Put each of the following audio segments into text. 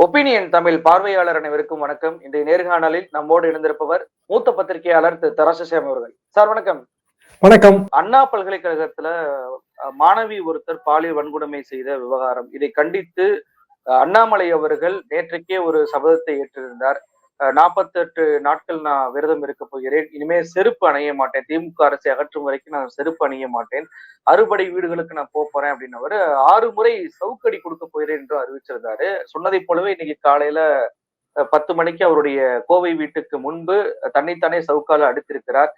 Opinion Tamil பார்வையாளர் அனைவருக்கும் வணக்கம். இன்றைய நேர்காணலில் நம்மோடு இணைந்திருப்பவர் மூத்த பத்திரிகையாளர் திரு தராசசாமி அவர்கள். சார் வணக்கம். வணக்கம். அண்ணா பல்கலைக்கழகத்துல மாணவி ஒருத்தர் பாலியல் வன்கொடுமை செய்த விவகாரம். இதை கண்டித்து அண்ணாமலை அவர்கள் நேற்றைக்கே ஒரு சபதத்தை ஏற்றிருந்தார். நாற்பத்தெட்டு நாட்கள் நான் விரதம் இருக்க போகிறேன். இனிமே செருப்பு அணிய மாட்டேன். திமுக அரசை அகற்றும் வரைக்கும் நான் செருப்பு அணிய மாட்டேன். அறுபடை வீடுகளுக்கு நான் போறேன் போறேன் அப்படின்னவர் ஆறு முறை சவுக்கடி கொடுக்க போகிறேன் என்று அறிவிச்சிருந்தாரு. சொன்னதை போலவே இன்னைக்கு காலையில அஹ், பத்து மணிக்கு அவருடைய கோவை வீட்டுக்கு முன்பு தன்னைத்தானே சவுக்கால அடித்திருக்கிறார்.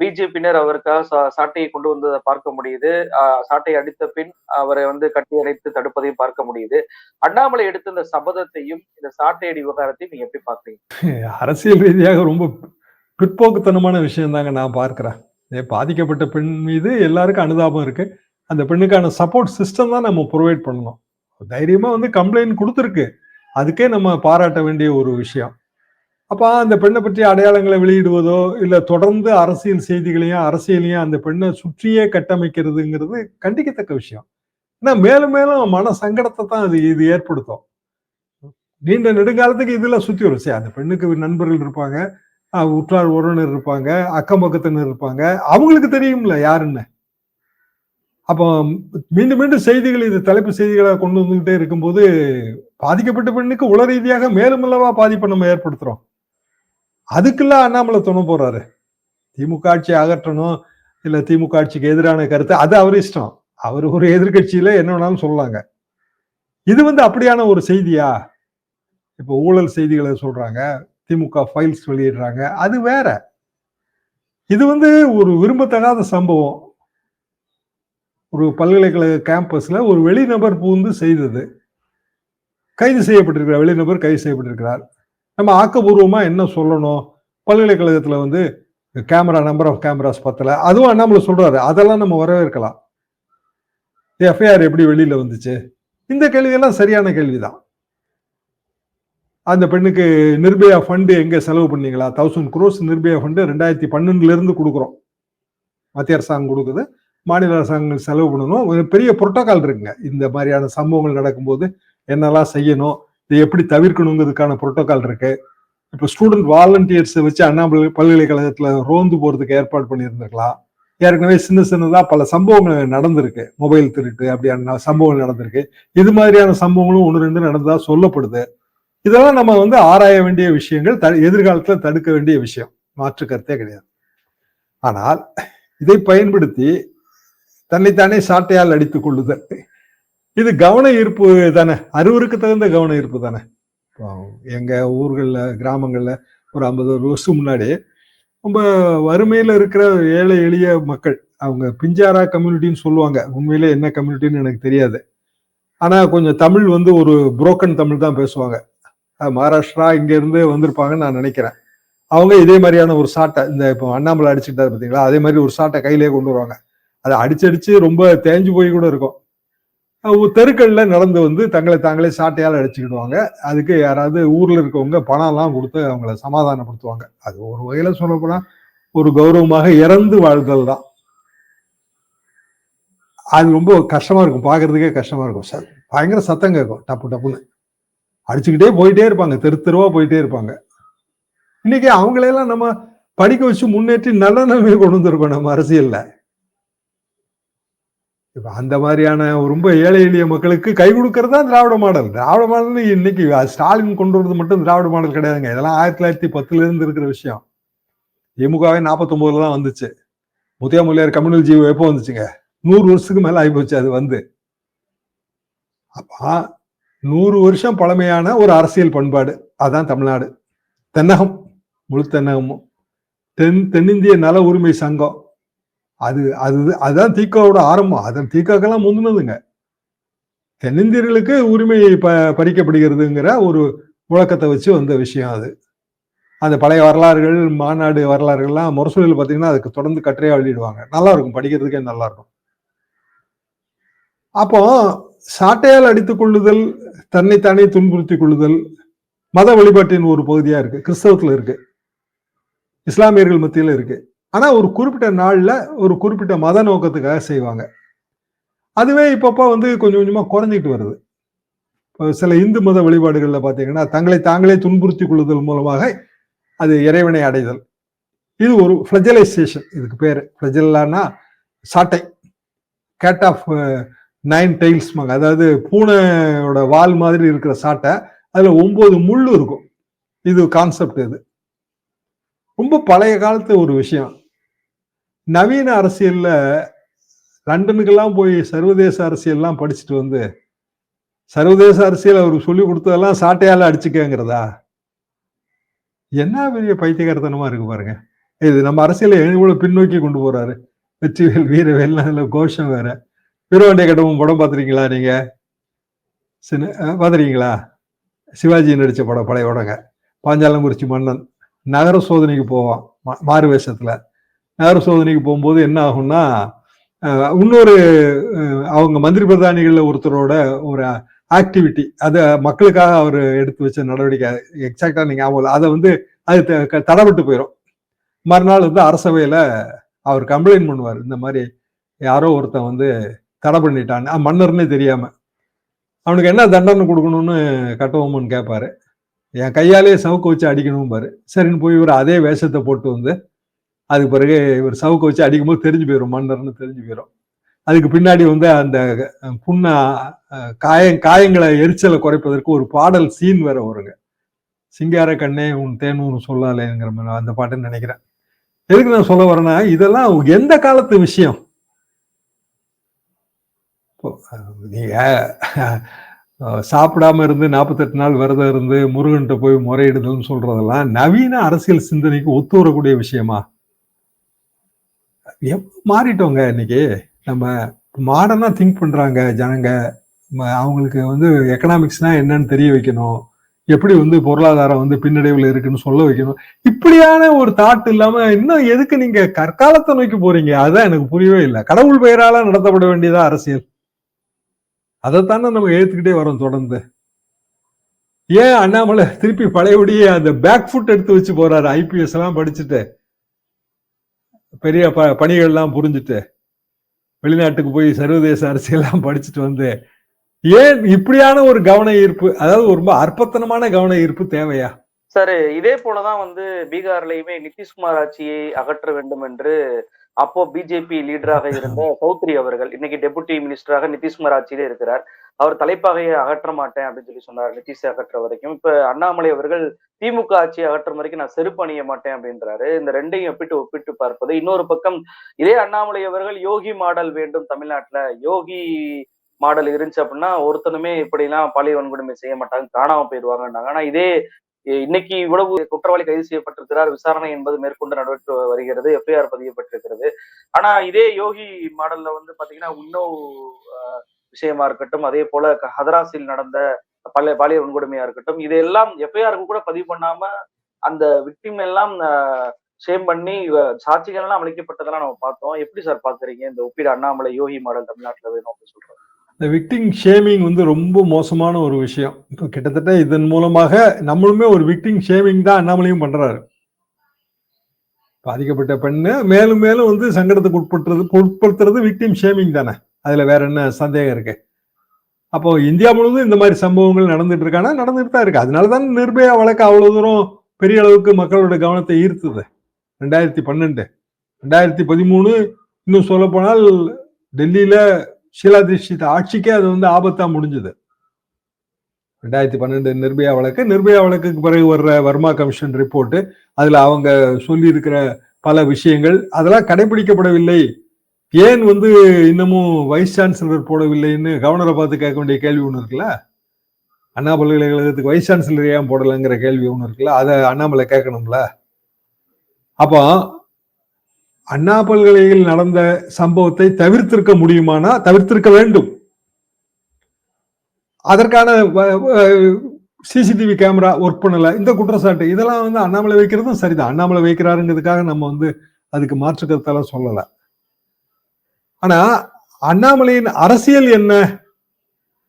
பிஜேபியினர் அவருக்காக சாட்டையை கொண்டு வந்ததை பார்க்க முடியுது. ஆஹ் சாட்டை அடித்த பின் அவரை வந்து கட்டியணைத்து தடுப்பதையும் பார்க்க முடியுது. அண்ணாமலை எடுத்த இந்த சபதத்தையும் இந்த சாட்டையடி விவகாரத்தையும் நீங்க எப்படி பாக்குறீங்க அரசியல் ரீதியாக ரொம்ப பிற்போக்குத்தனமான விஷயம் தாங்க நான் பார்க்கிறேன். பாதிக்கப்பட்ட பெண் மீது எல்லாருக்கும் அனுதாபம் இருக்கு. அந்த பெண்ணுக்கான சப்போர்ட் சிஸ்டம் தான் நம்ம ப்ரொவைட் பண்ணணும். தைரியமா வந்து கம்ப்ளைண்ட் கொடுத்துருக்கு. அதுக்கே நம்ம பாராட்ட வேண்டிய ஒரு விஷயம். அப்போ அந்த பெண்ணை பற்றி அடையாளங்களை வெளியிடுவதோ இல்லை தொடர்ந்து அரசியல் செய்திகளையும் அரசியலையும் அந்த பெண்ணை சுற்றியே கட்டமைக்கிறதுங்கிறது கண்டிக்கத்தக்க விஷயம். ஏன்னா மேலும் மேலும் மன சங்கடத்தை தான் அது இது ஏற்படுத்தும். நீண்ட நெடுங்காலத்துக்கு இதெல்லாம் சுற்றி வரும். சரி அந்த பெண்ணுக்கு நண்பர்கள் இருப்பாங்க உற்றார் உறவினர் இருப்பாங்க அக்கம் பக்கத்தினர் இருப்பாங்க. அவங்களுக்கு தெரியும்ல யாருன்னு. அப்போ மீண்டும் மீண்டும் செய்திகள் இது தலைப்பு செய்திகளாக கொண்டு வந்துகிட்டே இருக்கும்போது பாதிக்கப்பட்ட பெண்ணுக்கு உள ரீதியாக மேலும் பாதிப்பை நம்ம ஏற்படுத்துறோம். அதுக்கெல்லாம் அண்ணாமலை துணை போறாரு. திமுக ஆட்சி அகற்றணும் இல்ல திமுக ஆட்சிக்கு எதிரான கருத்து அது அவர் இஷ்டம். அவர் ஒரு எதிர்கட்சியில என்ன வேணாலும் சொல்லலாங்க இது வந்து அப்படியான ஒரு செய்தியா? இப்போ ஊழல் செய்திகளை சொல்றாங்க திமுக ஃபைல்ஸ் வெளியிடுறாங்க அது வேற. இது வந்து ஒரு விரும்பத்தகாத சம்பவம். ஒரு பல்கலைக்கழக கேம்பஸ்ல ஒரு வெளிநபர் பூந்து செய்தது. கைது செய்யப்பட்டிருக்கிறார் வெளிநபர் கைது செய்யப்பட்டிருக்கிறார். நம்ம ஆக்கபூர்வமாக என்ன சொல்லணும்? பல்கலைக்கழகத்தில் வந்து கேமரா நம்பர் ஆஃப் கேமராஸ் பத்தல. அதுவும் அண்ணாமலை சொல்றாரு. அதெல்லாம் நம்ம வரவேற்கலாம். எஃப்ஐஆர் எப்படி வெளியில வந்துச்சு? இந்த கேள்வியெல்லாம் சரியான கேள்விதான். அந்த பெண்ணுக்கு நிர்பயா ஃபண்டு எங்க செலவு பண்ணீங்களா? தௌசண்ட் குரோஸ் நிர்பயா ஃபண்டு ரெண்டாயிரத்தி பன்னெண்டுல இருந்து கொடுக்குறோம். மத்திய அரசாங்கம் கொடுக்குது. மாநில அரசாங்கம் செலவு பண்ணணும். ஒரு பெரிய புரோட்டோகால் இருக்குங்க. இந்த மாதிரியான சம்பவங்கள் நடக்கும்போது என்னெல்லாம் செய்யணும்? இதை எப்படி தவிர்க்கணுங்கிறதுக்கான புரோட்டோகால் இருக்கு. இப்போ ஸ்டூடெண்ட் வாலண்டியர்ஸை வச்சு அண்ணாமலை பல்கலைக்கழகத்தில் ரோந்து போகிறதுக்கு ஏற்பாடு பண்ணியிருந்திருக்கலாம். ஏற்கனவே சின்ன சின்னதாக பல சம்பவங்கள் நடந்திருக்கு. மொபைல் திருட்டு அப்படியான சம்பவங்கள் நடந்திருக்கு. இது மாதிரியான சம்பவங்களும் ஒன்று ரெண்டு நடந்ததாக சொல்லப்படுது. இதெல்லாம் நம்ம வந்து ஆராய வேண்டிய விஷயங்கள் த- எதிர்காலத்தில் தடுக்க வேண்டிய விஷயம். மாற்று கருத்தே கிடையாது. ஆனால் இதை பயன்படுத்தி தன்னைத்தானே சாட்டையால் அடித்துக் கொள்ளுதல். இது கவன ஈர்ப்பு தானே? அறுவருக்கு தகுந்த கவன ஈர்ப்பு தானே? இப்போ எங்க ஊர்களில் கிராமங்களில் ஒரு ஐம்பது வருஷம் முன்னாடி ரொம்ப வறுமையில் இருக்கிற ஏழை எளிய மக்கள் அவங்க பிஞ்சாரா கம்யூனிட்டின்னு சொல்லுவாங்க. உண்மையிலே என்ன கம்யூனிட்டின்னு எனக்கு தெரியாது. ஆனால் கொஞ்சம் தமிழ் வந்து ஒரு புரோக்கன் தமிழ் தான் பேசுவாங்க. மகாராஷ்டிரா இங்கேருந்து வந்திருப்பாங்கன்னு நான் நினைக்கிறேன். அவங்க இதே மாதிரியான ஒரு சாட்டை இந்த இப்போ அண்ணாமலை அடிச்சுட்டாரு பார்த்தீங்களா? அதே மாதிரி ஒரு சாட்டை கையிலே கொண்டு வருவாங்க. அதை அடிச்சு அடிச்சு ரொம்ப தேஞ்சு போய் கூட இருக்கும். தெருக்கள்ல நடந்து வந்து தங்களை தாங்களே சாட்டையால் அடிச்சுக்கிடுவாங்க. அதுக்கு யாராவது ஊர்ல இருக்கவங்க பணம் எல்லாம் கொடுத்து அவங்கள சமாதானப்படுத்துவாங்க. அது ஒரு வகையில சொல்லப்போனா ஒரு கௌரவமாக இறந்து வாழ்தல் தான். அது ரொம்ப கஷ்டமா இருக்கும். பாக்குறதுக்கே கஷ்டமா இருக்கும் சார். பயங்கர சத்தம் கேட்கும். டப்பு டப்புன்னு. அடிச்சுக்கிட்டே போயிட்டே இருப்பாங்க. தெரு தெருவா போயிட்டே இருப்பாங்க. இன்னைக்கு அவங்களையெல்லாம் நம்ம படிக்க வச்சு முன்னேற்றி நல்ல நிலைமையை கொண்டு வந்திருக்கோம் நம்ம அரசியல்ல. இப்ப அந்த மாதிரியான ரொம்ப ஏழை எளிய மக்களுக்கு கை கொடுக்கறது தான் திராவிட மாடல். திராவிட மாடல் இன்னைக்கு ஸ்டாலின் கொண்டு வரது மட்டும் திராவிட மாடல் கிடையாதுங்க. இதெல்லாம் ஆயிரத்தி தொள்ளாயிரத்தி பத்துல இருந்து இருக்கிற விஷயம். திமுகவே நாற்பத்தொன்பதுல தான் வந்துச்சு. முத்தியாமுல்லையார் கம்யூனல் ஜீவோ எப்போ வந்துச்சுங்க? நூறு வருஷத்துக்கு மேல ஆகிப்போச்சு அது வந்து. அப்பா நூறு வருஷம் பழமையான ஒரு அரசியல் பண்பாடு. அதான் தமிழ்நாடு. தென்னகம் முழு தென்னகமும். தென் தென்னிந்திய நல உரிமை சங்கம். அது அது அதுதான் தீக்காவோட ஆரம்பம். அதன் தீக்காக்கெல்லாம் முந்தினதுங்க. தென்னிந்தியர்களுக்கு உரிமை ப பறிக்கப்படுகிறதுங்கிற ஒரு முழக்கத்தை வச்சு வந்த விஷயம் அது. அந்த பழைய வரலாறுகள் மாநாடு வரலாறுகள்லாம் முரசூலில் பார்த்தீங்கன்னா அதுக்கு தொடர்ந்து கட்டுரையாக வெளியிடுவாங்க நல்லா இருக்கும் படிக்கிறதுக்கே நல்லா இருக்கும் அப்போ சாட்டையால் அடித்துக் கொள்ளுதல் தன்னைத்தானே துன்புறுத்தி கொள்ளுதல் மத வழிபாட்டின் ஒரு பகுதியாக இருக்கு. கிறிஸ்தவத்தில் இருக்கு. இஸ்லாமியர்கள் மத்தியில் இருக்கு. ஆனால் ஒரு குறிப்பிட்ட நாளில் ஒரு குறிப்பிட்ட மத நோக்கத்துக்காக செய்வாங்க. அதுவே இப்பப்போ வந்து கொஞ்சம் கொஞ்சமாக குறைஞ்சிட்டு வருது. இப்போ சில இந்து மத வழிபாடுகளில் பார்த்தீங்கன்னா தங்களை தாங்களே துன்புறுத்தி கொள்ளுதல் மூலமாக அது இறைவனை அடைதல். இது ஒரு ஃப்ளஜலைசேஷன் இதுக்கு பேர். ஃபிளஜல்லானா சாட்டை. கேட் ஆஃப் நைன் டைல்ஸ்மாங்க அதாவது பூனையோட வால் மாதிரி இருக்கிற சாட்டை. அதில் ஒம்பது முள்ளு இருக்கும். இது கான்செப்ட் இது. ரொம்ப பழைய காலத்து ஒரு விஷயம். நவீன அரசியல்ல லண்டனுக்கெல்லாம் போய் சர்வதேச அரசியல்லாம் படிச்சுட்டு வந்து சர்வதேச அரசியல் அவருக்கு சொல்லி கொடுத்ததெல்லாம் சாட்டையால அடிச்சுக்கங்கிறதா? என்ன பெரிய பைத்தியகாரத்தனமா இருக்கு பாருங்க. இது நம்ம அரசியலை எவ்வளவு பின்னோக்கி கொண்டு போறாரு. வெற்றிவேல் வீரவேல் அதுல கோஷம் வேற. வீரவாண்டிய கட்டமும் படம் பார்த்துருக்கீங்களா நீங்க? சின்ன பார்த்துருக்கீங்களா? சிவாஜி நடித்த படம் பழைய படங்க பாஞ்சாலங்குறிச்சி மன்னன் நகர சோதனைக்கு போவான் மா- மாறு வேஷத்துல. நகர சோதனைக்கு போகும்போது என்ன ஆகும்னா இன்னொரு அவங்க மந்திரி பிரதானிகளில் ஒருத்தரோட ஒரு ஆக்டிவிட்டி அதை மக்களுக்காக அவர் எடுத்து வச்ச நடவடிக்கை எக்ஸாக்டா நீங்க ஞாபகம் இல்லை. அதை வந்து அது த- க- போயிடும் மறுநாள் வந்து அரசவையில அவர் கம்ப்ளைண்ட் பண்ணுவார். இந்த மாதிரி யாரோ ஒருத்தன் வந்து தடை பண்ணிட்டான். மன்னர்னே தெரியாம. அவனுக்கு என்ன தண்டனை கொடுக்கணும்னு கட்டபொம்மன் கேட்பாரு என் கையாலே சவுக்கு வச்சு அடிக்கணும் பாரு சரின்னு போய் இவர் அதே வேஷத்தை போட்டு வந்து அதுக்கு பிறகு இவர் சவுக்கு வச்சு அடிக்கும்போது தெரிஞ்சு போயிடும் மன்னர்னு தெரிஞ்சு போயிடும் அதுக்கு பின்னாடி வந்து அந்த புண்ணா புண்ண காயம் காயங்களை எரிச்சலை குறைப்பதற்கு ஒரு பாடல் சீன் வேற வருங்க. சிங்கார கண்ணே உன் தேனூர் சொல்லாலேங்கிற மாதிரி அந்த பாட்டுன்னு நினைக்கிறேன். எதுக்கு நான் சொல்ல வரேன்னா இதெல்லாம் எந்த காலத்து விஷயம்? இப்போ, நீங்க சாப்பிடாம இருந்து நாற்பத்தெட்டு நாள் விரதம் இருந்து முருகன்கிட்ட போய் முறையிடுதல்னு சொல்றதெல்லாம் நவீன அரசியல் சிந்தனைக்கு ஒத்து வரக்கூடிய விஷயமா? எப்~ மாறிட்டோங்க இன்னைக்கு. நம்ம மாடர்னா திங்க் பண்றாங்க ஜனங்க. அவங்களுக்கு வந்து எக்கனாமிக்ஸ்னா என்னன்னு தெரிய வைக்கணும். எப்படி வந்து பொருளாதாரம் வந்து பின்னடைவுல இருக்குன்னு சொல்ல வைக்கணும். இப்படியான ஒரு தாட் இல்லாம இன்னும் எதுக்கு நீங்க கற்காலத்தை நோக்கி போறீங்க? அதான் எனக்கு புரியவே இல்லை. கடவுள் பெயரால நடத்தப்பட வேண்டியதா அரசியல்? அதைத்தானே நம்ம எழுத்துக்கிட்டே வரோம் தொடர்ந்து. ஏன் அண்ணாமலை திருப்பி பழையபடியே அந்த பேக் ஃபுட் எடுத்து வச்சு போறாரு? ஐபிஎஸ் எல்லாம் படிச்சுட்டு. பெரிய ப பணிகள்லாம் புரிஞ்சுட்டு வெளிநாட்டுக்கு போய் சர்வதேச அரசியல்லாம் படிச்சுட்டு வந்து ஏன் இப்படியான ஒரு கவன ஈர்ப்பு? அதாவது ரொம்ப அற்பத்தனமான கவன ஈர்ப்பு தேவையா? சார் இதே போலதான் வந்து பீகார்லயுமே நிதிஷ்குமார் ஆட்சியை அகற்ற வேண்டும் என்று அப்போ பிஜேபி லீடராக இருந்த சௌத்ரி அவர்கள் இன்னைக்கு டெபுட்டி மினிஸ்டராக நிதிஷ்குமார் ஆட்சியிலே இருக்கிறார். அவர் தலைப்பாகையை அகற்ற மாட்டேன் அப்படின்னு சொல்லி சொன்னார் நிதிஷை அகற்ற வரைக்கும். இப்ப அண்ணாமலை அவர்கள் திமுக ஆட்சியை அகற்றும் வரைக்கும் நான் செருப்பு அணிய மாட்டேன் அப்படின்றாரு. இந்த ரெண்டையும் ஒப்பிட்டு ஒப்பிட்டு பார்ப்பது. இன்னொரு பக்கம் இதே அண்ணாமலை அவர்கள் யோகி மாடல் வேண்டும் தமிழ்நாட்டுல. யோகி மாடல் இருந்துச்சு அப்படின்னா ஒருத்தனுமே இப்படிலாம் பாலியல் வன்கொடுமை செய்ய மாட்டாங்க காணாம போயிடுவாங்கன்னாங்க ஆனா இதே இன்னைக்கு இவ்வளவு குற்றவாளி கைது செய்யப்பட்டிருக்கிறார். விசாரணை என்பது மேற்கொண்டு நடவடிக்கை வருகிறது. எஃப்ஐஆர் பதியப்பட்டிருக்கிறது. ஆனா இதே யோகி மாடல்ல வந்து பாத்தீங்கன்னா இன்னும் விஷயமா இருக்கட்டும் அதே போல ஹதராஸில் நடந்த பல பாலியல் வன்கொடுமையா இருக்கட்டும் இதெல்லாம் எஃப்ஐஆருக்கு கூட பதிவு பண்ணாம அந்த விக்டிம் எல்லாம் ஷேம் பண்ணி சாட்சிகள் எல்லாம் அளிக்கப்பட்டதெல்லாம் நம்ம பார்த்தோம். எப்படி சார் பாக்குறீங்க? இந்த ஒப்பீடு அண்ணாமலை யோகி மாடல் தமிழ்நாட்டுல வேணும் அப்படின்னு சொல்றாங்க இந்த விக்டிங் ஷேமிங் வந்து ரொம்ப மோசமான ஒரு விஷயம். இப்போ கிட்டத்தட்ட இதன் மூலமாக நம்மளுமே ஒரு விக்டிங் ஷேமிங் தான் அண்ணாமலையும் பண்றாரு. பாதிக்கப்பட்ட பெண்ணு மேலும் மேலும் வந்து சங்கடத்துக்கு உட்படுத்துறது உட்படுத்துறது விக்டிம் ஷேமிங் தானே. அதுல வேற என்ன சந்தேகம் இருக்கு? அப்போ இந்தியா முழுவதும் இந்த மாதிரி சம்பவங்கள் நடந்துட்டு இருக்கானா நடந்துட்டு தான் இருக்கு. அதனால தான் நிர்பயா வழக்கு அவ்வளவு தூரம் பெரிய அளவுக்கு மக்களோட கவனத்தை ஈர்த்தது. ரெண்டாயிரத்தி பன்னெண்டு ரெண்டாயிரத்தி பதிமூணு இன்னும் சொல்ல போனால் டெல்லியில ஷீலா தீட்சித் ஆட்சிக்கே அது வந்து ஆபத்தா முடிஞ்சது. ரெண்டாயிரத்தி பன்னெண்டு நிர்பயா வழக்கு நிர்பயா வழக்குக்கு பிறகு வர்ற வர்மா கமிஷன் ரிப்போர்ட்டு அதுல அவங்க சொல்லி இருக்கிற பல விஷயங்கள் அதெல்லாம் கடைபிடிக்கப்படவில்லை ஏன் வந்து இன்னமும் வைஸ் சான்சலர் போடவில்லைன்னு கவர்னரை பார்த்து கேட்க வேண்டிய கேள்வி ஒன்று இருக்குல்ல? அண்ணா பல்கலைக்கழகத்துக்கு வைஸ் சான்சலர் ஏன் போடலைங்கிற கேள்வி ஒன்று இருக்குல்ல? அதை அண்ணாமலை கேட்கணும்ல? அப்போ அண்ணா பல்கலையில் நடந்த சம்பவத்தை தவிர்த்திருக்க முடியுமானா? தவிர்த்திருக்க வேண்டும். அதற்கான வ- சிசிடிவி கேமரா ஒர்க் பண்ணல. இந்த குற்றச்சாட்டு இதெல்லாம் வந்து அண்ணாமலை வைக்கிறதும் சரிதான். அண்ணாமலை வைக்கிறாருங்கிறதுக்காக நம்ம வந்து அதுக்கு மாற்று கருத்தெல்லாம் சொல்லல. ஆனா அண்ணாமலையின் அரசியல் என்ன?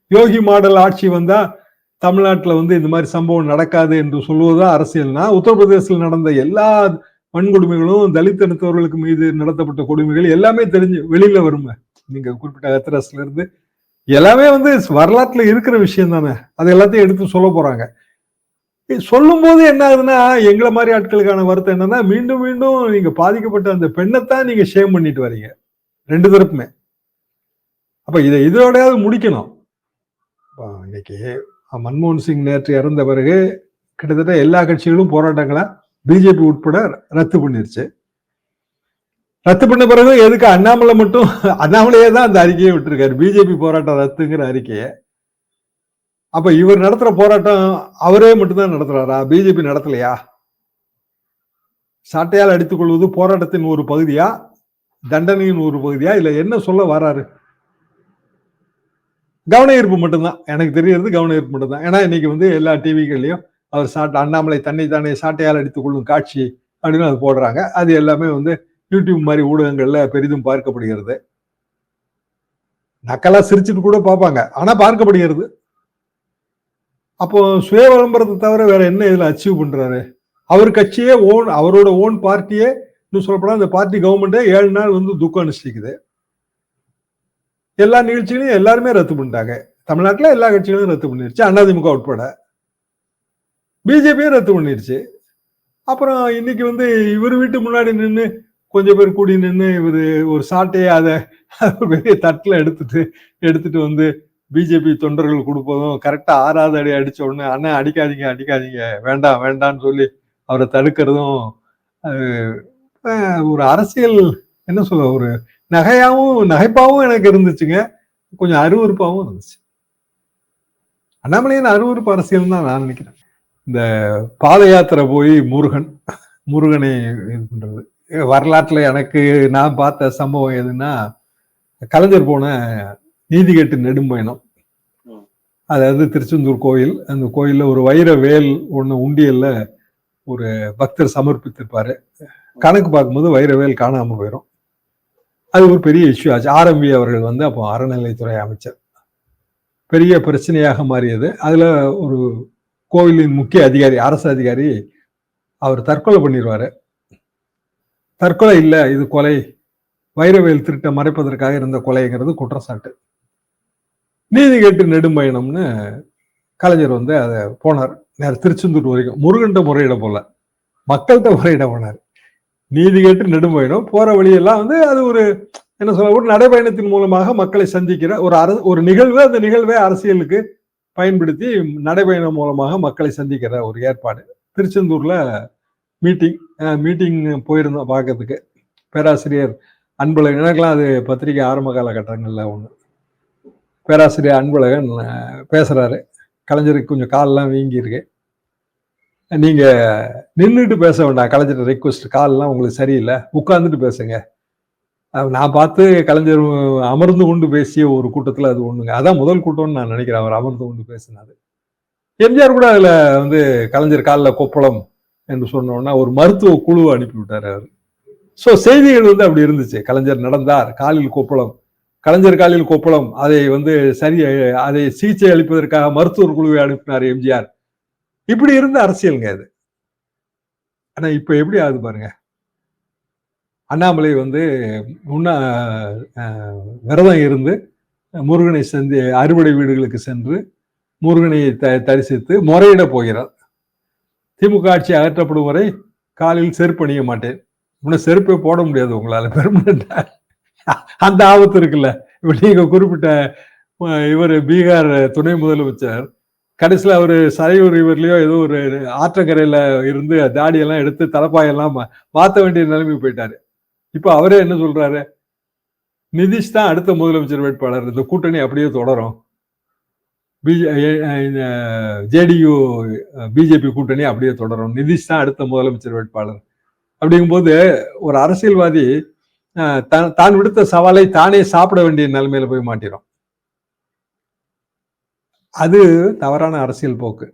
யோகி மாடல் ஆட்சி வந்தா தமிழ்நாட்டில் வந்து இந்த மாதிரி சம்பவம் நடக்காது என்று சொல்லுவதா அரசியல்னா உத்தரப்பிரதேசத்தில் நடந்த எல்லா வன்கொடுமைகளும் தலித் இனத்தவர்களுக்கு மீது நடத்தப்பட்ட கொடுமைகள் எல்லாமே தெரிஞ்சு வெளியில வருங்க. நீங்க குறிப்பிட்ட ஹத்ராஸ்ல இருந்து எல்லாமே வந்து வரலாற்றுல இருக்கிற விஷயம் தானே. அது எல்லாத்தையும் எடுத்து சொல்ல போறாங்க. சொல்லும் போது என்ன ஆகுதுன்னா எங்களை மாதிரி ஆட்களுக்கான வருத்தம் என்னன்னா மீண்டும் மீண்டும் நீங்க பாதிக்கப்பட்ட அந்த பெண்ணைத்தான் நீங்க ஷேம் பண்ணிட்டு வரீங்க. ரெண்டு தரப்புமே. அப்ப இதை இதோடையாவது முடிக்கணும். இன்னைக்கு மன்மோகன் சிங் நேற்று இறந்த பிறகு கிட்டத்தட்ட எல்லா கட்சிகளும் போராட்டங்களை பிஜேபி உட்பட ரத்து பண்ணிருச்சு. ரத்து பண்ண பிறகு எதுக்கு அண்ணாமலை மட்டும் அண்ணாமலையே தான் அந்த அறிக்கையை விட்டுருக்காரு. பிஜேபி போராட்டம் ரத்துங்கிற அறிக்கையை. அப்ப இவர் நடத்துற போராட்டம் அவரே மட்டும்தான் நடத்துறாரா? பிஜேபி நடத்தலையா? சாட்டையால் அடித்துக் கொள்வது போராட்டத்தின் ஒரு பகுதியா? தண்டனையின் ஒரு பகுதியா? இல்ல என்ன சொல்ல வராரு? கவன ஈர்ப்பு மட்டும்தான். எனக்கு தெரியறது கவன ஈர்ப்பு மட்டும்தான். ஏன்னா இன்னைக்கு வந்து எல்லா டிவிகள்லயும் அவர் சாட்டை அண்ணாமலை தன்னை தானே சாட்டையால் அடித்துக் கொள்ளும் காட்சி அப்படின்னு அது போடுறாங்க. அது எல்லாமே வந்து யூடியூப் மாதிரி ஊடகங்களில் பெரிதும் பார்க்கப்படுகிறது. நக்கலாக சிரிச்சுட்டு கூட பார்ப்பாங்க. ஆனால் பார்க்கப்படுகிறது. அப்போ சுய விளம்பரத்தை தவிர வேற என்ன இதில் அச்சீவ் பண்ணுறாரு அவர் கட்சியே ஓன் அவரோட ஓன் பார்ட்டியே இன்னும் சொல்லப்போனால் அந்த பார்ட்டி கவர்மெண்ட்டே ஏழு நாள் வந்து துக்கம் அனுஷ்டிக்குது. எல்லா நிகழ்ச்சிகளையும் எல்லாருமே ரத்து பண்ணிட்டாங்க. தமிழ்நாட்டில் எல்லா கட்சிகளையும் ரத்து பண்ணிருச்சு. அதிமுக உட்பட. பிஜேபியும் ரத்து பண்ணிருச்சு. அப்புறம் இன்னைக்கு வந்து இவர் வீட்டு முன்னாடி நின்று கொஞ்சம் பேர் கூடி நின்று இவர் ஒரு சாட்டையை அதை பெரிய தட்டில் எடுத்துட்டு எடுத்துட்டு வந்து பிஜேபி தொண்டர்கள் கொடுப்பதும் கரெக்டாக ஆறாவது அடி அடித்த உடனே அண்ணன் அடிக்காதீங்க அடிக்காதீங்க வேண்டாம் வேண்டாம்னு சொல்லி அவரை தடுக்கிறதும் அது ஒரு அரசியல் என்ன சொல்ல ஒரு நகையாகவும் நகைப்பாகவும் எனக்கு இருந்துச்சுங்க. கொஞ்சம் அருவறுப்பாகவும் இருந்துச்சு. அண்ணாமலையின் அருவருப்பு அரசியல் தான் நான் நினைக்கிறேன். இந்த பாத யாத்திரை போய் முருகன் முருகனை இது பண்றது. வரலாற்றுல எனக்கு நான் பார்த்த சம்பவம் எதுன்னா கலைஞர் போன நீதிகேட்டு நெடும்பயணம். ம். அதாவது திருச்செந்தூர் கோயில் அந்த கோயில்ல ஒரு வைர வேல் ஒண்ணு உண்டியல்ல ஒரு பக்தர் சமர்ப்பித்திருப்பாரு. கணக்கு பார்க்கும்போது வைர வேல் காணாம போயிடும் அது ஒரு பெரிய இஷ்யூ ஆச்சு. ஆர்எம்பி அவர்கள் வந்து அப்போ அறநிலைத்துறை அமைச்சர். பெரிய பிரச்சனையாக மாறியது. அதுல ஒரு கோவிலின் முக்கிய அதிகாரி அரசு அதிகாரி அவர் தற்கொலை பண்ணிடுவாரு தற்கொலை இல்லை இது கொலை. வைரவேல் திருட்டை மறைப்பதற்காக இருந்த கொலைங்கிறது குற்றச்சாட்டு. நீதி கேட்டு நெடும்பயணம்னு கலைஞர் வந்து அதை போனார். நேர திருச்செந்தூர் வரைக்கும். முருகன்ட்ட முறையிட போல. மக்கள்கிட்ட முறையிட போனார். நீதி கேட்டு நெடும்பயணம். போற வழியெல்லாம் வந்து அது ஒரு என்ன சொல்ல ஒரு நடைபயணத்தின் மூலமாக மக்களை சந்திக்கிற ஒரு அரசு ஒரு நிகழ்வு. அந்த நிகழ்வே அரசியலுக்கு பயன்படுத்தி நடைபயணம் மூலமாக மக்களை சந்திக்கிற ஒரு ஏற்பாடு. திருச்செந்தூர்ல மீட்டிங் மீட்டிங் போயிருந்தோம் பார்க்கறதுக்கு. பேராசிரியர் அன்பழகன் எனக்கெல்லாம் அது பத்திரிகை ஆரம்ப காலகட்டங்களில் ஒன்று பேராசிரியர் அன்பழகன் பேசுகிறாரு கலைஞருக்கு கொஞ்சம் கால்லாம் வீங்கியிருக்கு. நீங்கள் நின்றுட்டு பேச வேண்டாம். கலைஞர் ரெக்வஸ்ட் கால்லாம் உங்களுக்கு சரியில்லை. உட்காந்துட்டு பேசுங்க. நான் பார்த்து கலைஞர் அமர்ந்து கொண்டு பேசிய ஒரு கூட்டத்தில் அது ஒண்ணுங்க. அதான் முதல் கூட்டம்னு நான் நினைக்கிறேன் அவர் அமர்ந்து கொண்டு பேசினாரு. எம்ஜிஆர் கூட அதில் வந்து கலைஞர் காலில் கொப்பளம் என்று சொன்னோன்னா ஒரு மருத்துவ குழுவை அனுப்பிவிட்டார் அவர். ஸோ செய்திகள் வந்து அப்படி இருந்துச்சு. கலைஞர் நடந்தார் காலில் கொப்பளம். கலைஞர் காலில் கொப்பளம். அதை வந்து சரி அதை சிகிச்சை அளிப்பதற்காக மருத்துவர் குழுவை அனுப்பினார் எம்ஜிஆர். இப்படி இருந்த அரசியலுங்க அது. ஆனா இப்போ எப்படி ஆகுது பாருங்க. அண்ணாமலை வந்து முன்னா விரதம் இருந்து முருகனை சந்தி அறுவடை வீடுகளுக்கு சென்று முருகனை த தரிசித்து முறையிட போகிறார். திமுக ஆட்சி அகற்றப்படும் வரை காலில் செருப்பு அணிய மாட்டேன். இன்னும் செருப்பே போட முடியாது உங்களால் பெர்மனண்டா அந்த ஆபத்து இருக்குல்ல. இப்போ நீங்கள் குறிப்பிட்ட இவர் பீகார் துணை முதலமைச்சர். கடைசியில் அவர் சரையூர் இவர்லேயோ ஏதோ ஒரு ஆற்றங்கரையில் இருந்து தாடியெல்லாம் எடுத்து தலைப்பாயெல்லாம் மாற்ற வேண்டிய நிலைமை போயிட்டாரு. இப்போ அவரே என்ன சொல்றாரு? நிதிஷ் தான் அடுத்த முதலமைச்சர் வேட்பாளர். இந்த கூட்டணி அப்படியே தொடரும். ஜேடியு பிஜேபி கூட்டணி அப்படியே தொடரும். நிதிஷ் தான் அடுத்த முதலமைச்சர் வேட்பாளர். அப்படிங்கும்போது ஒரு அரசியல்வாதி அஹ், தான் தான் விடுத்த சவாலை தானே சாப்பிட வேண்டிய நிலைமையில போய் மாட்டிடும் அது தவறான அரசியல் போக்கு.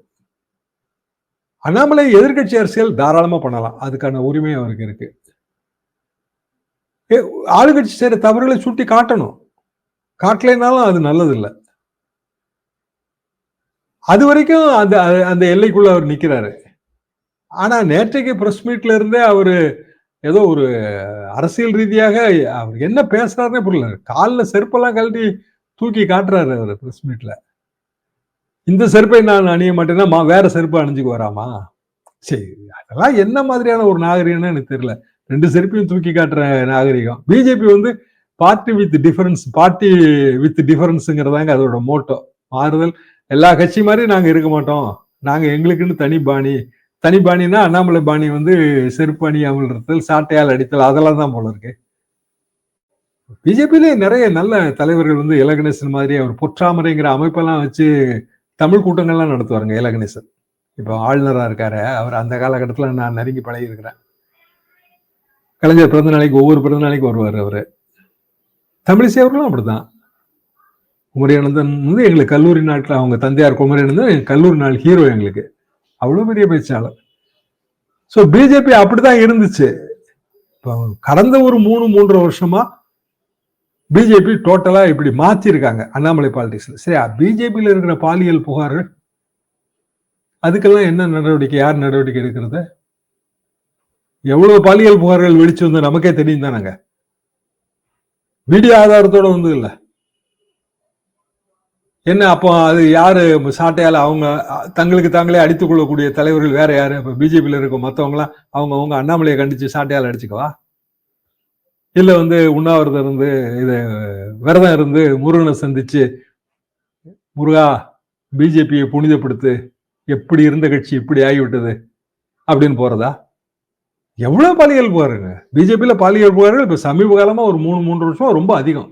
அண்ணாமலை எதிர்க்கட்சி அரசியல் தாராளமா பண்ணலாம். அதுக்கான உரிமை அவருக்கு இருக்கு. ஆளுங்கட்சி செய்கிற தவறுகளை சுட்டி காட்டணும். காட்டலைனாலும் அது நல்லதில்லை. அது வரைக்கும் அந்த அந்த எல்லைக்குள்ள அவர் நிற்கிறாரு ஆனா நேற்றைக்கு பிரஸ் மீட்ல இருந்தே அவர் ஏதோ ஒரு அரசியல் ரீதியாக அவர் என்ன பேசுறாருன்னே புரியல. காலில் செருப்பெல்லாம் கழட்டி தூக்கி காட்டுறாரு அவர் பிரஸ் மீட்ல இந்த செருப்பை நான் அணிய மாட்டேன்னா மா- வேற செருப்பை அணிஞ்சுக்கு வராமா? சரி அதெல்லாம் என்ன மாதிரியான ஒரு நாகரிகம்னு எனக்கு தெரியல. ரெண்டு செருப்பையும் தூக்கி காட்டுற நாகரிகம். பிஜேபி வந்து party with difference party with டிஃபரன்ஸுங்கிறதாங்க அதோட மோட்டோ மாறுதல். எல்லா கட்சி மாதிரி நாங்கள் இருக்க மாட்டோம். நாங்கள் எங்களுக்குன்னு தனி பாணி. தனி பாணினா அண்ணாமலை பாணி வந்து செருப்பு அணியாமல் இருத்தல் சாட்டையால் அடித்தல் அதெல்லாம் தான் போல இருக்கு. பிஜேபியிலே நிறைய நல்ல தலைவர்கள் வந்து இலகணேசன் மாதிரி அவர் பொற்றாமரைங்கிற அமைப்பெல்லாம் வச்சு தமிழ் கூட்டங்கள்லாம் நடத்துவாருங்க இலகணேசன். இப்போ ஆளுநராக இருக்காரு. அவர் அந்த காலகட்டத்தில் நான் நெருங்கி பழகி இருக்கிறேன். கலைஞர் பிறந்த நாளைக்கு ஒவ்வொரு பிறந்த நாளைக்கு வருவார் அவர். தமிழிசை அவர்களும் அப்படிதான் குமரியானந்தன் வந்து எங்களுக்கு கல்லூரி நாட்டில் அவங்க தந்தையார் குமரியானந்தன் எங்கள் கல்லூரி நாள் ஹீரோ எங்களுக்கு. அவ்வளோ பெரிய பேச்சாளர். ஸோ பிஜேபி அப்படிதான் இருந்துச்சு. இப்போ கடந்த ஒரு மூணு மூன்றரை வருஷமா பிஜேபி டோட்டலாக இப்படி மாற்றிருக்காங்க அண்ணாமலை பாலிடிக்ஸில் சரி பிஜேபியில் இருக்கிற பாலியல் புகார்கள் அதுக்கெல்லாம் என்ன நடவடிக்கை யார் நடவடிக்கை எடுக்கிறது? எவ்வளவு பாலியல் புகார்கள் வெடிச்சு வந்து நமக்கே தெரியும் தானங்க? வீடியோ ஆதாரத்தோட வந்து இல்ல. என்ன அப்போ அது யாரு? சாட்டையால அவங்க தங்களுக்கு தாங்களே அடித்துக் கொள்ளக்கூடிய தலைவர்கள் வேற யாரு? இப்ப பிஜேபியில இருக்க மத்தவங்களாம் அவங்க அவங்க அண்ணாமலையை கண்டிச்சு சாட்டையால அடிச்சுக்கவா? இல்ல வந்து உண்ணாவிரதம் இருந்து இது விரதம் இருந்து முருகனை சந்திச்சு முருகா பிஜேபியை புனிதப்படுத்து எப்படி இருந்த கட்சி இப்படி ஆகிவிட்டது? அப்படின்னு போறதா? எவ்வளோ பாலியல் புகாருங்க பிஜேபியில் பாலியல் புகார்கள் இப்போ சமீப காலமாக ஒரு மூணு மூன்று வருஷம் ரொம்ப அதிகம்.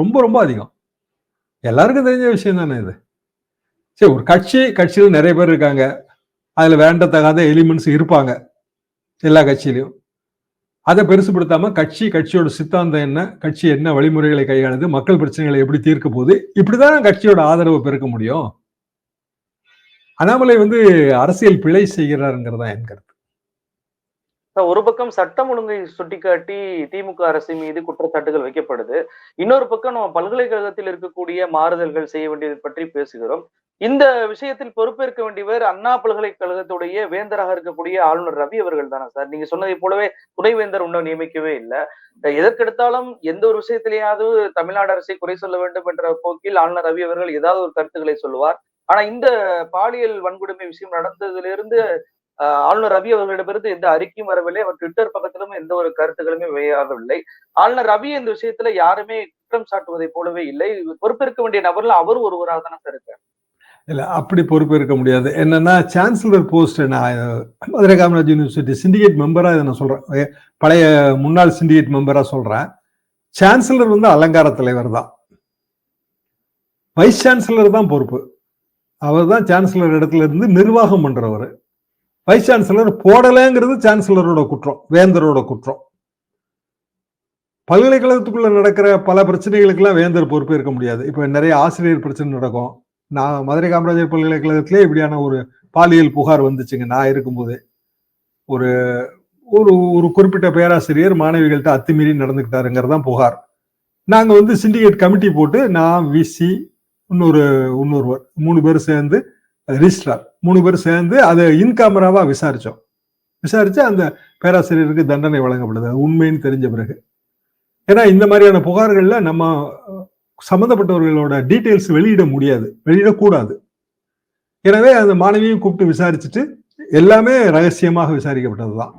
ரொம்ப ரொம்ப அதிகம். எல்லாருக்கும் தெரிஞ்ச விஷயம் தானே இது. சரி ஒரு கட்சி கட்சியில் நிறைய பேர் இருக்காங்க. அதில் வேண்டத்தகாத எலிமெண்ட்ஸ் இருப்பாங்க. எல்லா கட்சியிலையும். அதை பெருசுப்படுத்தாம கட்சி கட்சியோட சித்தாந்தம் என்ன கட்சி என்ன வழிமுறைகளை கையாளுது மக்கள் பிரச்சனைகளை எப்படி தீர்க்க போகுது இப்படிதான் கட்சியோட ஆதரவு பெருக்க முடியும். அண்ணாமலை வந்து அரசியல் பிழை செய்கிறாருங்கிறதா என் கருத்து. ஒரு பக்கம் சட்டம் ஒழுங்கை சுட்டிக்காட்டி திமுக அரசு மீது குற்றச்சாட்டுகள் வைக்கப்படுது. இன்னொரு பக்கம் நம்ம பல்கலைக்கழகத்தில் இருக்கக்கூடிய மாறுதல்கள் செய்ய வேண்டியது பற்றி பேசுகிறோம். இந்த விஷயத்தில் பொறுப்பேற்க வேண்டியவர் அண்ணா பல்கலைக்கழகத்துடைய வேந்தராக இருக்கக்கூடிய ஆளுநர் ரவி அவர்கள் தானே சார். நீங்க சொன்னதை போலவே துணைவேந்தர் இன்னும் நியமிக்கவே இல்லை. எதற்கெடுத்தாலும் எந்த ஒரு விஷயத்திலேயாவது தமிழ்நாடு அரசை குறை சொல்ல வேண்டும் என்ற போக்கில் ஆளுநர் ரவி அவர்கள் ஏதாவது ஒரு கருத்துக்களை சொல்லுவார். ஆனா இந்த பாலியல் வன்கொடுமை விஷயம் நடந்ததிலிருந்து இருந்து ஆளுநர் ரவி அவர்களிடமிருந்து எந்த அறிக்கையும் வரவில்லை. அவர் ட்விட்டர் பக்கத்திலும் எந்த ஒரு கருத்துக்களுமே வெளியாகவில்லை. ஆளுநர் ரவி இந்த விஷயத்துல யாருமே குற்றம் சாட்டுவதை போலவே இல்லை. பொறுப்பேற்க வேண்டிய நபர்ல அவர் ஒருவராக தானே சார் இருக்கார். இல்ல அப்படி பொறுப்பேற்க முடியாது. என்னன்னா சான்சலர் போஸ்ட் நான் மதுரை காமராஜ் யூனிவர்சிட்டி சிண்டிகேட் மெம்பரா இதை நான் சொல்றேன். பழைய முன்னாள் சிண்டிகேட் மெம்பரா சொல்றேன். சான்சலர் வந்து அலங்கார தலைவர் தான். வைஸ் சான்சலர் தான் பொறுப்பு. அவர் தான் சான்சலர் இடத்துல இருந்து நிர்வாகம் பண்றவர். வைஸ் சான்சலர் போடலைங்கிறது சான்சலரோட குற்றம் வேந்தரோட குற்றம். பல்கலைக்கழகத்துக்குள்ள நடக்கிற பல பிரச்சனைகளுக்கெல்லாம் வேந்தர் பொறுப்பேற்க முடியாது. இப்ப நிறைய ஆசிரியர் பிரச்சனை நடக்கும். நான் மதுரை காமராஜர் பல்கலைக்கழகத்திலே இப்படியான ஒரு பாலியல் புகார் வந்துச்சுங்க. நான் இருக்கும்போது ஒரு ஒரு ஒரு குறிப்பிட்ட பேராசிரியர் மாணவிகள்கிட்ட அத்துமீறி நடந்துக்கிட்டாருங்கிறதான் புகார். நாங்க வந்து சிண்டிகேட் கமிட்டி போட்டு நான் விசி இன்னொரு இன்னொருவர் மூணு பேர் சேர்ந்து ரிஜிஸ்ட்ரார் மூணு பேர் சேர்ந்து அதை இன்காமராவா விசாரிச்சோம். விசாரிச்சு அந்த பேராசிரியருக்கு தண்டனை வழங்கப்படுது. உண்மைன்னு தெரிஞ்ச பிறகு. ஏன்னா இந்த மாதிரியான புகார்கள்ல நம்ம சம்மந்தப்பட்டவர்களோட சம்பந்தப்பட்டவர்களோட டீட்டெயில்ஸ் வெளியிட முடியாது. வெளியிடக்கூடாது. எனவே அந்த மாணவியும் கூப்பிட்டு விசாரிச்சுட்டு எல்லாமே ரகசியமாக விசாரிக்கப்பட்டதுதான்.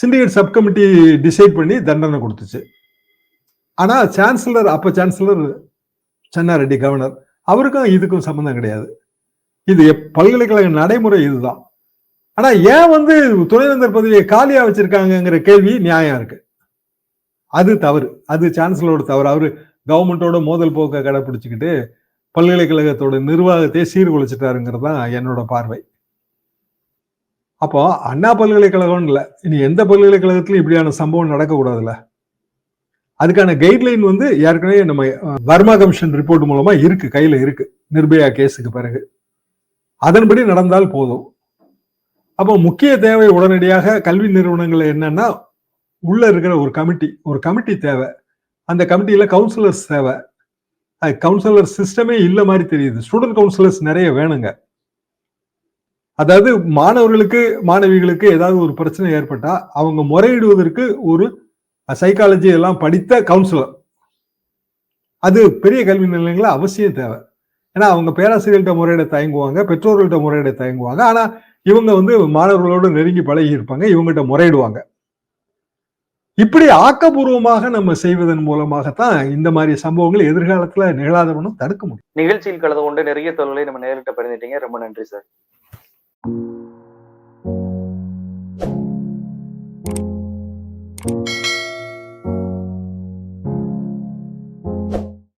சிண்டிகேட் சப் கமிட்டி டிசைட் பண்ணி தண்டனை கொடுத்துச்சு. ஆனால் சான்சலர் அப்போ சான்சலர் சென்னாரெட்டி கவர்னர் அவருக்கும் இதுக்கும் சம்மந்தம் கிடையாது. இது பல்கலைக்கழக நடைமுறை இதுதான். ஆனா ஏன் வந்து துணைவேந்தர் பதவியை காலியா வச்சிருக்காங்கங்கிற கேள்வி நியாயம் இருக்கு. அது தவறு. அது சான்சலரோட தவறு. அவரு கவர்மெண்டோட மோதல் போக்கை கடைபிடிச்சுக்கிட்டு பல்கலைக்கழகத்தோட நிர்வாகத்தை சீர்குலைச்சிட்டாருங்கிறது தான் என்னோட பார்வை. அப்போ அண்ணா பல்கலைக்கழகம்னு இல்லை. இனி எந்த பல்கலைக்கழகத்திலும் இப்படியான சம்பவம் நடக்கக்கூடாதுல்ல? அதுக்கான கைட்லைன் வந்து ஏற்கனவே நம்ம வர்மா கமிஷன் ரிப்போர்ட் மூலமா இருக்கு கையில இருக்கு நிர்பயா கேஸுக்கு பிறகு. அதன்படி நடந்தால் போதும். அப்போ முக்கிய தேவை உடனடியாக கல்வி நிறுவனங்கள் என்னன்னா உள்ள இருக்கிற ஒரு கமிட்டி ஒரு கமிட்டி தேவை. அந்த கமிட்டியில கவுன்சிலர்ஸ் தேவை. கவுன்சிலர் சிஸ்டமே இல்லை மாதிரி தெரியுது. ஸ்டூடெண்ட் கவுன்சிலர்ஸ் நிறைய வேணுங்க. அதாவது மாணவர்களுக்கு மாணவிகளுக்கு ஏதாவது ஒரு பிரச்சனை ஏற்பட்டா அவங்க முறையிடுவதற்கு ஒரு சைக்காலஜி எல்லாம் படித்த கவுன்சிலர் அது பெரிய கல்வி நிலையங்களில் அவசியம் தேவை. ஏன்னா அவங்க பேராசிரியர்கள்ட்ட முறையிட தயங்குவாங்க பெற்றோர்கள்ட்ட முறையிட தயங்குவாங்க. ஆனால் இவங்க வந்து மாணவர்களோடு நெருங்கி பழகி இருப்பாங்க இவங்ககிட்ட முறையிடுவாங்க. இப்படி ஆக்கப்பூர்வமாக நம்ம செய்வதன் மூலமாகத்தான் இந்த மாதிரி சம்பவங்கள் எதிர்காலத்துல நிகழாதவனும் தடுக்க முடியும். நிகழ்ச்சியில் கலந்து கொண்டு நிறைய தொழிலை நம்ம நேரிட்ட பரிந்துட்டீங்க ரொம்ப நன்றி சார்.